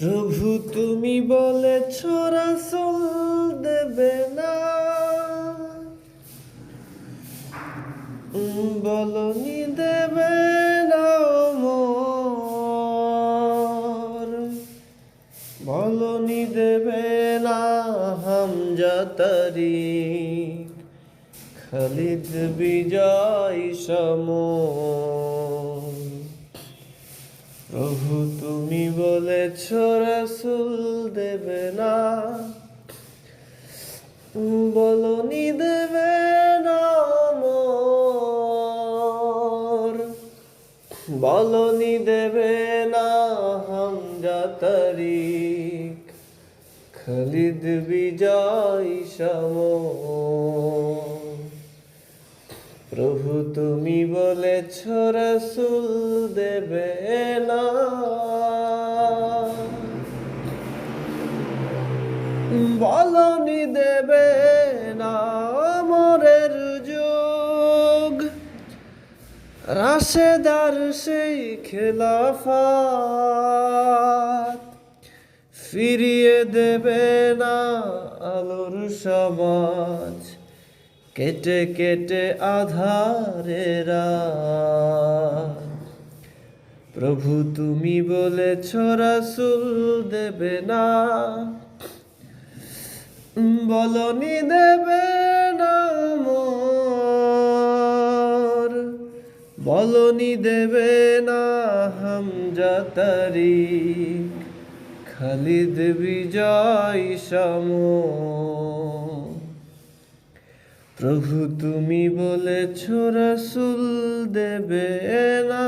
প্রভু তুমি বলেছ রাসূল দেবে না। বলনি দেবে না মোর বলনি দেবে না হামজাতারি খালিদ বিজয় সমর প্রভু তুমি বলেছ রসুল দেবে না। বলনি দেবে না বলনি দেবে না হামজা তারিখ খালিদ বিজয় সমর প্রভু তুমি বলেছ রসুল দেবে না। বলনি দেবে না মরের যুগ। রাশেদার সেই খেলাফাত ফিরিয়ে দেবে না আলোর সমাজ। কেটে কেটে আধারে। প্রভু তুমি বলেছ রাসুল দেবে না। বলনি দেবে মোর। বলনি দেবে না হামজা তারিখ খালিদ বিজয় সমর প্রভু তুমি বলেছ রসুল দেবে না